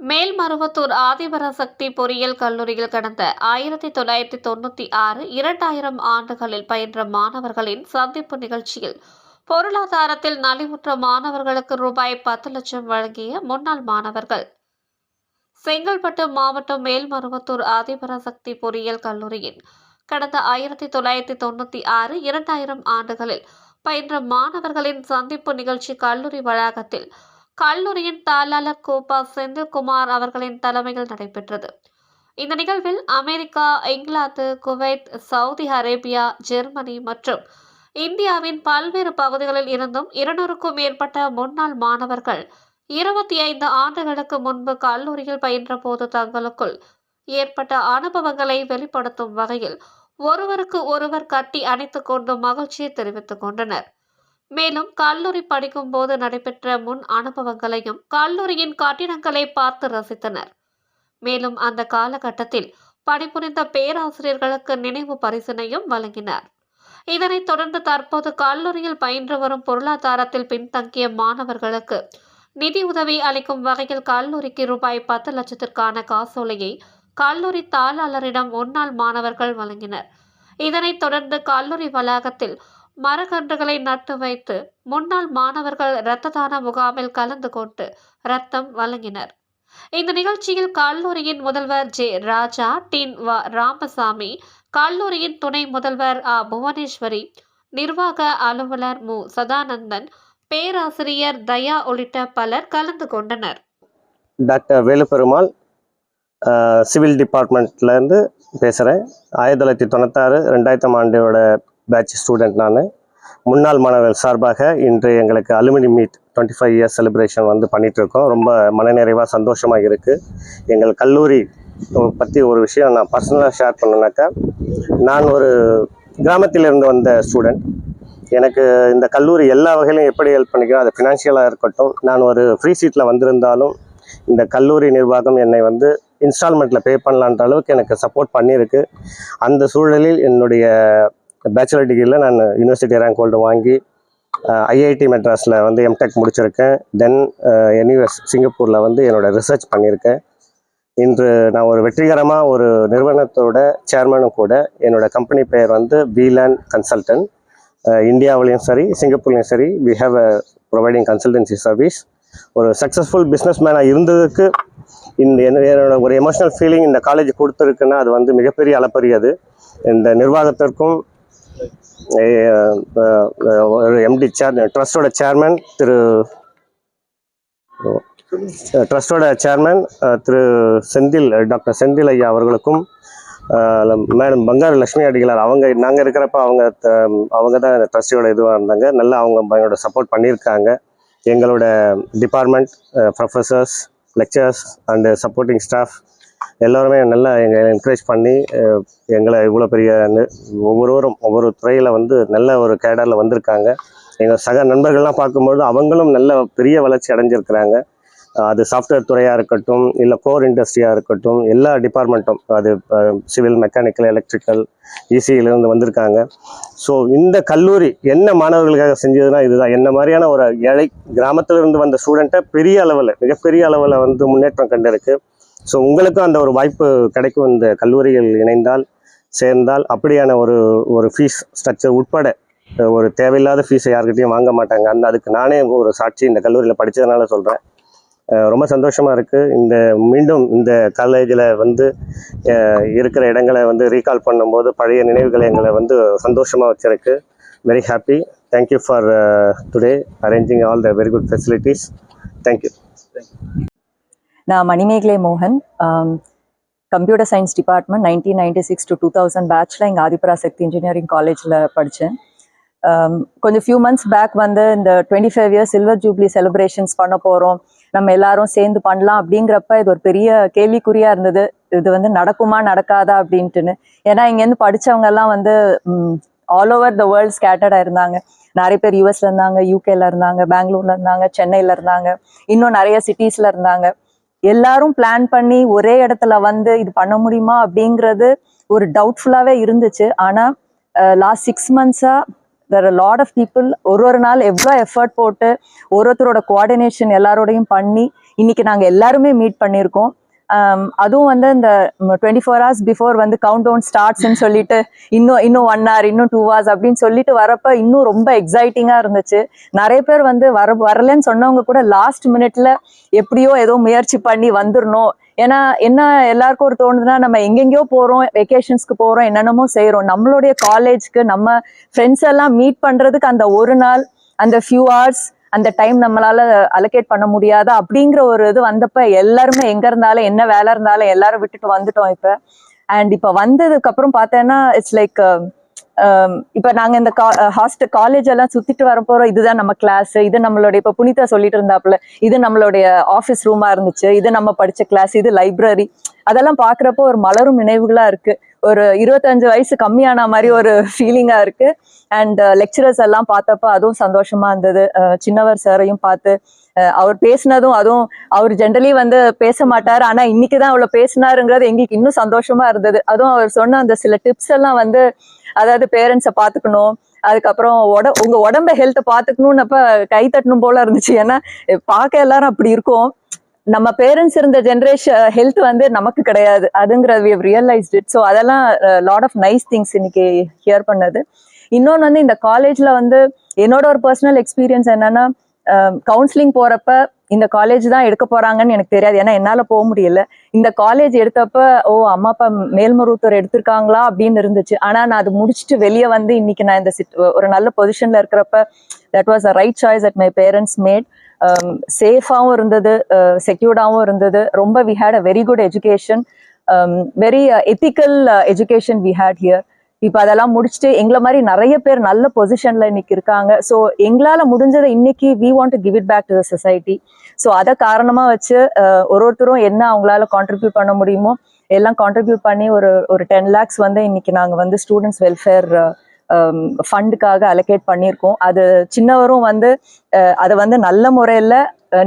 மேல்மருவத்தூர் ஆதிபராசக்தி பொறியியல் கல்லூரியில் கடந்த ஆயிரத்தி தொள்ளாயிரத்தி தொண்ணூற்றி ஆறு இரண்டாயிரம் ஆண்டுகளில் பயின்ற மாணவர்களின் சந்திப்பு நிகழ்ச்சியில் பொருளாதாரத்தில் நலிவுற்ற மாணவர்களுக்கு ரூபாய் பத்து லட்சம் வழங்கிய முன்னாள் மாணவர்கள். செங்கல்பட்டு மாவட்டம் மேல்மருவத்தூர் ஆதிபராசக்தி பொறியியல் கல்லூரியின் கடந்த ஆயிரத்தி தொள்ளாயிரத்தி தொண்ணூற்றி ஆறு இரண்டாயிரம் ஆண்டுகளில் பயின்ற மாணவர்களின் சந்திப்பு நிகழ்ச்சி கல்லூரி வளாகத்தில் கல்லூரியின் தாளாளர் கோபா செந்தில்குமார் அவர்களின் தலைமையில் நடைபெற்றது. இந்த நிகழ்வில் America England Kuwait Saudi Arabia Germany மற்றும் இந்தியாவின் பல்வேறு பகுதிகளில் இருந்தும் இருநூறுக்கும் மேற்பட்ட முன்னாள் மாணவர்கள் இருபத்தி ஐந்து ஆண்டுகளுக்கு முன்பு கல்லூரியில் பயின்ற போது தங்களுக்குள் ஏற்பட்ட அனுபவங்களை வெளிப்படுத்தும் வகையில் ஒருவருக்கு ஒருவர் கட்டி அணைத்துக் கொண்டு மகிழ்ச்சியை தெரிவித்துக் கொண்டனர். மேலும் கல்லூரி படிக்கும் போது நடைபெற்ற முன் அனுபவங்களையும் கல்லூரியின் கட்டிடங்களை பார்த்து ரசித்தனர். மேலும் அந்த காலகட்டத்தில் பணிபுரிந்த பேராசிரியர்களுக்கு நினைவு பரிசினையும் வழங்கினார். இதனைத் தொடர்ந்து தற்போது கல்லூரியில் பயின்று வரும் பொருளாதாரத்தில் பின்தங்கிய மாணவர்களுக்கு நிதி உதவி அளிக்கும் வகையில் கல்லூரிக்கு ரூபாய் பத்து லட்சத்திற்கான காசோலையை கல்லூரி தாளாளரிடம் முன்னாள் மாணவர்கள் வழங்கினர். இதனைத் தொடர்ந்து கல்லூரி வளாகத்தில் மரக்கன்றுகளை நட்டு வைத்து முன்னாள் மாணவர்கள் இரத்த தான முகாமில் கலந்து கொண்டு ரத்தம் வழங்கினர். இந்த நிகழ்ச்சியில் கல்லூரியின் முதல்வர் ஜே ராஜா டின் வ ராமசாமி கல்லூரியின் துணை முதல்வர் ஆ புவனேஸ்வரி நிர்வாக அலுவலர் மு சதானந்தன் பேராசிரியர் தயா உள்ளிட்ட பலர் கலந்து கொண்டனர். டாக்டர் வேலுபெருமாள் சிவில் டிபார்ட்மெண்ட்லேருந்து பேசுகிறேன் ஆயிரத்தி தொள்ளாயிரத்தி தொண்ணூத்தாறு ரெண்டாயிரத்தாம் ஆண்டோட பேட்ச் ஸ்டூடெண்ட் நான். முன்னாள் மாணவர்கள் சார்பாக இன்று எங்களுக்கு alumni meet twenty five years celebration வந்து பண்ணிகிட்ருக்கோம் ரொம்ப மனநிறைவாக சந்தோஷமாக இருக்குது எங்கள் கல்லூரி பற்றி ஒரு விஷயம் நான் பர்சனலாக ஷேர் பண்ணனாக்கா நான் ஒரு கிராமத்திலிருந்து வந்த ஸ்டூடெண்ட் எனக்கு இந்த கல்லூரி எல்லா வகையிலும் எப்படி ஹெல்ப் பண்ணிக்கிறோம் அது ஃபினான்ஷியலாக இருக்கட்டும். நான் ஒரு ஃப்ரீ சீட்டில் வந்திருந்தாலும் இந்த கல்லூரி நிர்வாகம் என்னை வந்து இன்ஸ்டால்மெண்ட்டில் பே பண்ணலான்ற அளவுக்கு எனக்கு சப்போர்ட் பண்ணியிருக்கு. அந்த சூழலில் என்னுடைய பேச்சுலர் டிகிரியில் நான் யூனிவர்சிட்டி ரேங்க் ஹோல்டு வாங்கி ஐஐடி மெட்ராஸில் வந்து எம்டெக் முடிச்சிருக்கேன். தென் என்யூஎஸ் சிங்கப்பூரில் வந்து என்னோட ரிசர்ச் பண்ணியிருக்கேன். இன்று நான் ஒரு வெற்றிகரமாக ஒரு நிறுவனத்தோட சேர்மனும் கூட என்னோட கம்பெனி பெயர் வந்து வீலேண்ட் கன்சல்டன்ட் இந்தியாவிலையும் சரி சிங்கப்பூர்லேயும் சரி we have uh providing consultancy service ஒரு சக்ஸஸ்ஃபுல் பிஸ்னஸ் மேனாக இருந்ததுக்கு இந்த என்ன- என்னோட ஒரு எமோஷனல் ஃபீலிங் இந்த காலேஜ் கொடுத்துருக்குன்னா அது வந்து மிகப்பெரிய அளப்பரியது. இந்த நிர்வாகத்திற்கும் எம்டி சேர் ட்ரஸ்டோட சேர்மன் திரு ட்ரஸ்டோட சேர்மன் திரு செந்தில் டாக்டர் செந்தில் ஐயா அவர்களுக்கும் மேடம் பங்காரு லட்சுமி அடிகளார் அவங்க நாங்கள் இருக்கிறப்ப அவங்க அவங்க தான் ட்ரஸ்டியோட இதுவாக இருந்தாங்க. நல்லா அவங்க எங்களோட சப்போர்ட் பண்ணியிருக்காங்க. எங்களோட department professors lecturers and supporting staff எல்லோருமே நல்லா எங்களை என்கரேஜ் பண்ணி எங்களை இவ்வளோ பெரிய ஒவ்வொருவரும் ஒவ்வொரு துறையில் வந்து நல்ல ஒரு கேடரில் வந்திருக்காங்க. எங்கள் சக நண்பர்கள்லாம் பார்க்கும்பொழுது அவங்களும் நல்ல பெரிய வளர்ச்சி அடைஞ்சிருக்கிறாங்க. அது சாஃப்ட்வேர் துறையாக இருக்கட்டும் இல்லை கோர் இண்டஸ்ட்ரியாக இருக்கட்டும் எல்லா டிபார்ட்மெண்ட்டும் அது சிவில் மெக்கானிக்கல் எலக்ட்ரிக்கல் இசியிலேருந்து வந்திருக்காங்க. ஸோ இந்த கல்லூரி என்ன மாணவர்களுக்காக செஞ்சதுன்னா இதுதான். என்ன மாதிரியான ஒரு ஏழை கிராமத்திலிருந்து வந்த ஸ்டூடெண்ட்டை பெரிய அளவில் மிகப்பெரிய அளவில் வந்து முன்னேற்றம் கண்டிருக்கு. ஸோ உங்களுக்கும் அந்த ஒரு வாய்ப்பு கிடைக்கும். இந்த கல்லூரியில் இணைந்தால் சேர்ந்தால் அப்படியான ஒரு ஒரு ஃபீஸ் ஸ்ட்ரக்சர் உட்பட ஒரு தேவையில்லாத ஃபீஸை யார்கிட்டயும் வாங்க மாட்டாங்க. அந்த அதுக்கு நானே ஒரு சாட்சி இந்த கல்லூரியில் படித்ததுனால சொல்கிறேன் ரொம்ப சந்தோஷமாக இருக்குது இந்த மீண்டும் இந்த காலேஜில் வந்து இருக்கிற இடங்களை வந்து ரீகால் பண்ணும்போது பழைய நினைவுகளை எங்களை வந்து சந்தோஷமாக வச்சிருக்கு. Very happy thank you for today arranging all the very good facilities thank you நான் மணிமேகலை மோகன் computer science department nineteen ninety six to two thousand பேட்ச்சில் இங்கே ஆதிபராசக்தி இன்ஜினியரிங் காலேஜில் படித்தேன் கொஞ்சம் ஃபியூ மந்த்ஸ் பேக் வந்து இந்த twenty five years silver jubilee celebrations பண்ண போகிறோம் நம்ம எல்லாரும் சேர்ந்து பண்ணலாம் அப்படிங்கிறப்ப இது ஒரு பெரிய கேள்விக்குறியாக இருந்தது. இது வந்து நடக்குமா நடக்காதா அப்படின்ட்டுன்னு. ஏன்னா இங்கேருந்து படித்தவங்கெல்லாம் வந்து ஆல் ஓவர் த வேர்ல்ட் ஸ்கேட்டர்டாக இருந்தாங்க நிறைய பேர் யூஎஸ்ல இருந்தாங்க யூகேல இருந்தாங்க பெங்களூர்ல இருந்தாங்க சென்னையில இருந்தாங்க. இன்னும் நிறைய சிட்டிஸ்ல இருந்தாங்க. எல்லாரும் பிளான் பண்ணி ஒரே இடத்துல வந்து இது பண்ண முடியுமா அப்படிங்கிறது ஒரு டவுட்ஃபுல்லாகவே இருந்துச்சு. ஆனால் லாஸ்ட் சிக்ஸ் மந்த்ஸாக வேற லாட் ஆஃப் பீப்புள் ஒரு ஒரு நாள் எவ்வளோ எஃபர்ட் போட்டு ஒரு ஒருத்தரோட கோஆர்டினேஷன் எல்லாரோடையும் பண்ணி இன்னைக்கு நாங்கள் எல்லாருமே மீட் பண்ணியிருக்கோம். Um, அதுவும் வந்து இந்த டுவெண்ட்டி ஃபோர் ஹவர்ஸ் பிஃபோர் வந்து கவுண்ட் டவுன் ஸ்டார்ட்ஸ்ன்னு சொல்லிட்டு இன்னும் இன்னும் ஒன் ஹவர் இன்னும் டூ ஹவர்ஸ் அப்படின்னு சொல்லிட்டு வரப்ப இன்னும் ரொம்ப எக்ஸைட்டிங்காக இருந்துச்சு. நிறைய பேர் வந்து வர வரலன்னு சொன்னவங்க கூட லாஸ்ட் மினிட்ல எப்படியோ ஏதோ முயற்சி பண்ணி வந்துடணும் ஏன்னா என்ன எல்லாருக்கும் ஒரு தோணுதுன்னா நம்ம எங்கெங்கேயோ போறோம் வெக்கேஷன்ஸ்க்கு போறோம் என்னென்னமோ செய்யறோம் நம்மளுடைய காலேஜ்க்கு நம்ம ஃப்ரெண்ட்ஸ் எல்லாம் மீட் பண்றதுக்கு அந்த ஒரு நாள் அந்த ஃபியூ ஹவர்ஸ் அந்த டைம் நம்மளால அலோகேட் பண்ண முடியாது அப்படிங்கிற ஒரு இது வந்தப்ப எல்லாருமே எங்க இருந்தாலும் என்ன வேலை இருந்தாலும் எல்லாரும் விட்டுட்டு வந்துட்டோம் இப்ப. அண்ட் இப்ப வந்ததுக்கு அப்புறம் பார்த்தேன்னா இட்ஸ் லைக் um, இப்ப நாங்க இந்த ஹாஸ்டல் காலேஜ் uh, எல்லாம் சுத்திட்டு வர போறோம் இதுதான் நம்ம கிளாஸ் இது நம்மளுடைய இப்ப புனிதா சொல்லிட்டு இருந்தாப்புல இது நம்மளுடைய ஆஃபீஸ் ரூமா இருந்துச்சு. இது நம்ம படிச்ச கிளாஸ் இது லைப்ரரி அதெல்லாம் பாக்குறப்போ ஒரு மலரும் நினைவுகளா இருக்கு. ஒரு இருபத்தஞ்சு வயசு கம்மியான மாதிரி ஒரு ஃபீலிங்கா இருக்கு. அண்ட் லெக்சரர்ஸ் uh, எல்லாம் பார்த்தப்ப அதுவும் சந்தோஷமா இருந்தது. சின்னவர் சாரையும் பார்த்து அவர் பேசினதும் அதுவும் அவர் ஜென்ரலி வந்து பேச மாட்டாரு. ஆனா இன்னைக்கு தான் அவ்வளவு பேசினாருங்கிறது எங்களுக்கு இன்னும் சந்தோஷமா இருந்தது. அதுவும் அவர் சொன்ன அந்த சில டிப்ஸ் எல்லாம் வந்து அதாவது பேரண்ட்ஸை பார்த்துக்கணும். அதுக்கப்புறம் உட உங்க உடம்ப ஹெல்த்தை பார்த்துக்கணும்னப்ப கை தட்டணும் போல இருந்துச்சு. ஏன்னா பார்க்க எல்லாரும் அப்படி இருக்கும். நம்ம பேரண்ட்ஸ் இருந்த ஜென்ரேஷன் ஹெல்த் uh, வந்து நமக்கு கிடையாது. அதுங்கிறது வி ரியலைஸ்ட் இட் ஸோ அதெல்லாம் லாட் ஆஃப் நைஸ் திங்ஸ் இன்னைக்கு ஹியர் பண்ணது. இன்னொன்று வந்து இந்த காலேஜ்ல வந்து என்னோட ஒரு பர்சனல் எக்ஸ்பீரியன்ஸ் என்னன்னா um, கவுன்சிலிங் போறப்ப இந்த காலேஜ் தான் எடுக்க போறாங்கன்னு எனக்கு தெரியாது. ஏன்னா என்னால போக முடியல. இந்த காலேஜ் எடுத்தப்ப ஓ அம்மா அப்பா மேல்மருவத்தூர் எடுத்திருக்காங்களா அப்படின்னு இருந்துச்சு. ஆனா நான் அது முடிச்சுட்டு வெளியே வந்து இன்னைக்கு நான் இந்த ஒரு நல்ல பொசிஷன்ல இருக்கிறப்ப that was a right choice at my parents made Um, சேஃபாகவும் இருந்தது uh, செக்யூர்டாகவும் இருந்தது. ரொம்ப we had a very good education very ethical education we had here இப்போ அதெல்லாம் முடிச்சுட்டு எங்களை மாதிரி நிறைய பேர் நல்ல பொசிஷன்ல இன்னைக்கு இருக்காங்க. ஸோ எங்களால் முடிஞ்சதை இன்னைக்கு we want to give it back to the society so அதை காரணமா வச்சு uh, ஒரு ஒருத்தரும் என்ன அவங்களால கான்ட்ரிபியூட் பண்ண முடியுமோ எல்லாம் கான்ட்ரிபியூட் பண்ணி ஒரு ஒரு டென் லேக்ஸ் வந்து இன்னைக்கு நாங்கள் வந்து ஸ்டூடெண்ட்ஸ் வெல்ஃபேர் Um, ஃபண்டுக்காக அலோகேட் பண்ணியிருக்கோம். அது சின்னவரும் வந்து அதை வந்து நல்ல முறையில்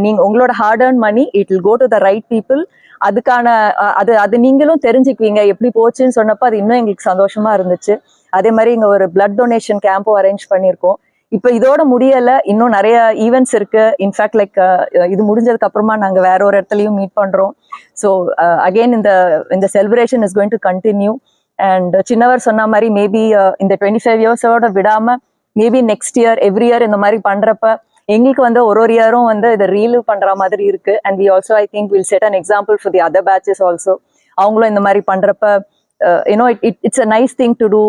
நீங்கள் உங்களோட hard earn money it will go to the right people அதுக்கான அது அது நீங்களும் தெரிஞ்சுக்குவீங்க எப்படி போச்சுன்னு சொன்னப்போ அது இன்னும் எங்களுக்கு சந்தோஷமாக இருந்துச்சு. அதே மாதிரி இங்கே ஒரு பிளட் டொனேஷன் கேம்பும் அரேஞ்ச் பண்ணியிருக்கோம். இப்போ இதோட முடியல இன்னும் நிறைய ஈவெண்ட்ஸ் இருக்கு. இன்ஃபேக்ட் லைக் இது முடிஞ்சதுக்கு அப்புறமா நாங்க வேற ஒரு இடத்துலயும் மீட் பண்றோம். ஸோ அகைன் இந்த இந்த celebration is going to continue and சின்னவர் சொன்ன மாதிரி மேபி இந்த டுவெண்ட்டி ஃபைவ் இயர்ஸோட விடாம maybe next year every year இந்த மாதிரி பண்றப்ப எங்களுக்கு வந்து ஒரு ஒரு இயரும் வந்து இதை ரீலீவ் பண்ற மாதிரி இருக்கு. And we also I think will set an example for the other batches also அவங்களும் இந்த மாதிரி பண்றப்ப you know it it it's a nice thing to do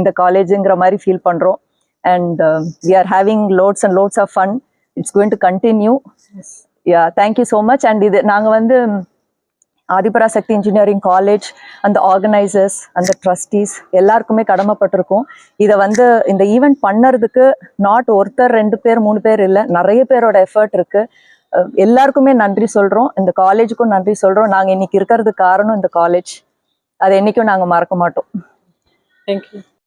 இந்த காலேஜுங்கிற மாதிரி ஃபீல் பண்றோம். And we are having lots and lots of fun it's going to continue yeah thank you so much and இது நாங்கள் வந்து ஆதிபராசக்தி இன்ஜினியரிங் காலேஜ் அந்த organisers அந்த trustees எல்லாருக்குமே கடமைப்பட்டிருக்கோம். இதை வந்து இந்த ஈவெண்ட் பண்ணுறதுக்கு நாட் ஒருத்தர் ரெண்டு பேர் மூணு பேர் இல்லை நிறைய பேரோட எஃபர்ட் இருக்கு. எல்லாருக்குமே நன்றி சொல்கிறோம் இந்த காலேஜுக்கும் நன்றி சொல்கிறோம் நாங்கள் இன்னைக்கு இருக்கிறதுக்கு காரணம் இந்த காலேஜ் அதை என்றைக்கும் நாங்கள் மறக்க மாட்டோம். தேங்க்யூ